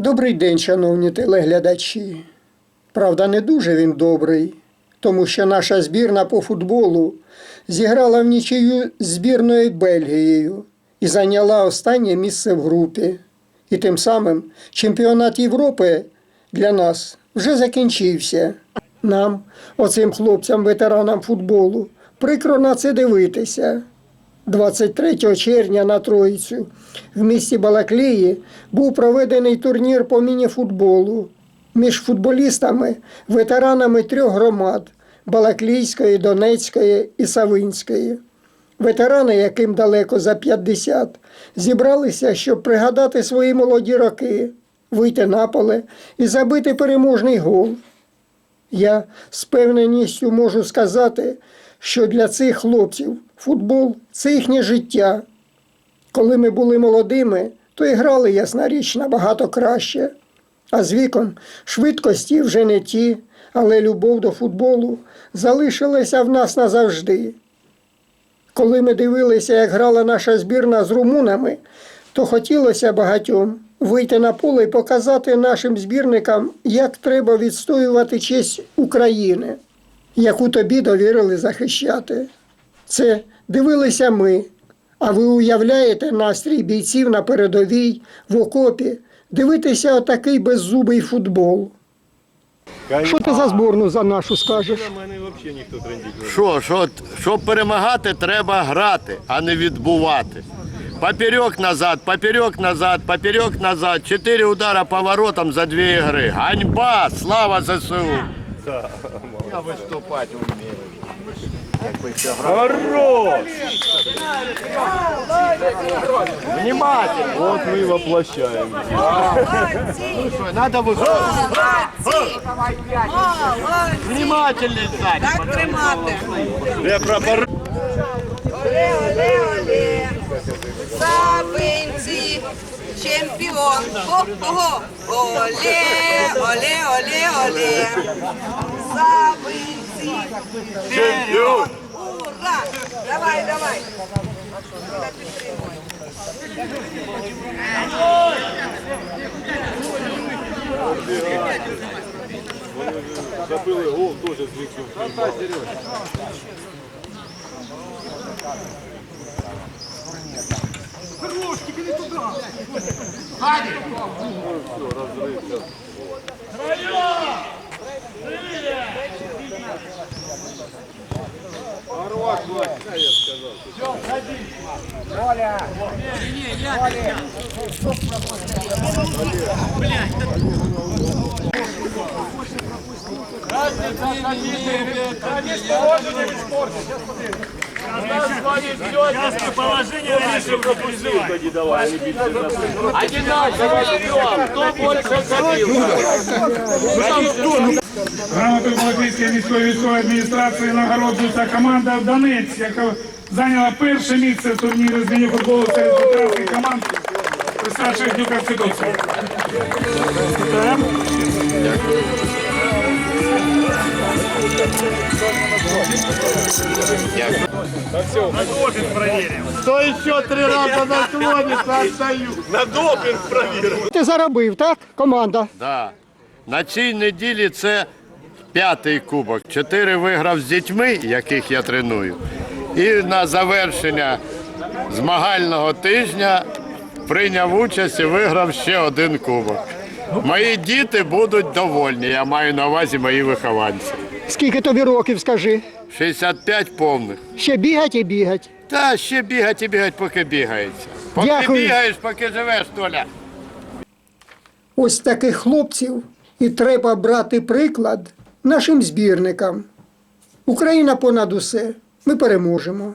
Добрий день, шановні телеглядачі. Правда, не дуже він добрий, тому що наша збірна по футболу зіграла в нічию збірною Бельгією і зайняла останнє місце в групі. І тим самим чемпіонат Європи для нас вже закінчився. Нам, оцим хлопцям, ветеранам футболу, прикро на це дивитися. 23 червня на Троїцю в місті Балаклії був проведений турнір по мініфутболу між футболістами, ветеранами трьох громад Балаклійської, Донецької і Савинської. Ветерани, яким далеко за 50, зібралися, щоб пригадати свої молоді роки, вийти на поле і забити переможний гол. Я з певненістю можу сказати, що для цих хлопців футбол це їхнє життя. Коли ми були молодими, то і грали, ясна річ, набагато краще. А з віком швидкості вже не ті, але любов до футболу залишилася в нас назавжди. Коли ми дивилися, як грала наша збірна з румунами, то хотілося багатьом вийти на поле і показати нашим збірникам, як треба відстоювати честь України, яку тобі довірили захищати. Це дивилися ми. А ви уявляєте настрій бійців на передовій, в окопі, дивитися отакий беззубий футбол. Що ти за зборну за нашу скажеш? Що, що, щоб перемагати, треба грати, а не відбувати. Поперек назад, поперек назад, поперек назад. Чотири удара по воротам за дві ігри. Ганьба! Слава ЗСУ! Я виступати вмію. Хорош! Внимательно! От ми і воплощаємо. Надо виходити. Внимательно сзади. Так тримати. Де прапор? Сабинці. Чемпіон. Ого. Оле, оле, оле, оле. Сабинці. Чемпіон! Ура! Давай, давай. Забили гол теж Горошки, не туди! Гаді! Розрився. Троє! Орвак, я сказал. Все, ходи, Оля! Не, не, я... Оля! Блядь, Разница, садись, ты. Конечно, можно не испортить. Сейчас, смотри давай, не більше Грамотою Балаклійської міської військової адміністрації нагороджується команда Донець, яка зайняла перше місце в турнірі з міні-футболу серед ветеранських команд присвячених Дню Конституції. Хто ще три рази наклониться, отдаю. На допінг провіримо. Ти заробив, так? Команда. Да. На цій неділі це п'ятий кубок. Чотири виграв з дітьми, яких я треную. І на завершення змагального тижня прийняв участь і виграв ще один кубок. Мої діти будуть довольні, я маю на увазі мої вихованці. Скільки тобі років, скажи? 65 повних. Ще бігать і бігать. Та ще бігать і бігать, поки бігається. Поки Дякую. бігаєш, поки живеш, Толя. Ось таких хлопців і треба брати приклад нашим збірникам. Україна понад усе. Ми переможемо.